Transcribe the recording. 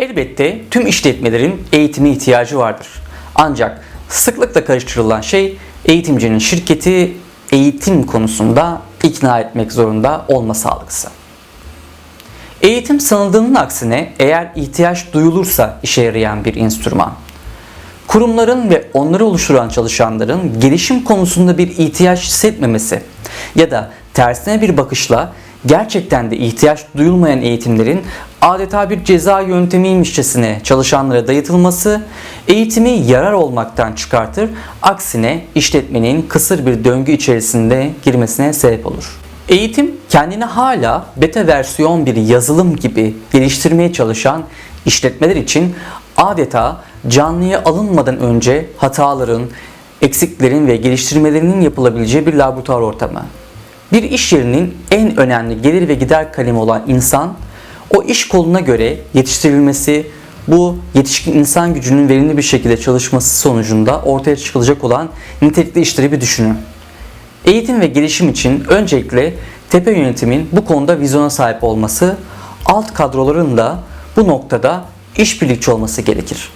Elbette tüm işletmelerin eğitime ihtiyacı vardır. Ancak sıklıkla karıştırılan şey eğitimcinin şirketi eğitim konusunda ikna etmek zorunda olması algısı. Eğitim sanıldığının aksine eğer ihtiyaç duyulursa işe yarayan bir enstrüman. Kurumların ve onları oluşturan çalışanların gelişim konusunda bir ihtiyaç hissetmemesi ya da tersine bir bakışla gerçekten de ihtiyaç duyulmayan eğitimlerin adeta bir ceza yöntemiymişçesine çalışanlara dayatılması eğitimi yarar olmaktan çıkartır, aksine işletmenin kısır bir döngü içerisinde girmesine sebep olur. Eğitim kendini hala beta versiyon bir yazılım gibi geliştirmeye çalışan işletmeler için adeta canlıya alınmadan önce hataların, eksiklerin ve geliştirmelerinin yapılabileceği bir laboratuvar ortamı. Bir iş yerinin en önemli gelir ve gider kalemi olan insan, o iş koluna göre yetiştirilmesi, bu yetişkin insan gücünün verimli bir şekilde çalışması sonucunda ortaya çıkılacak olan nitelikli işleri bir düşünün. Eğitim ve gelişim için öncelikle tepe yönetimin bu konuda vizyona sahip olması, alt kadroların da bu noktada işbirlikçi olması gerekir.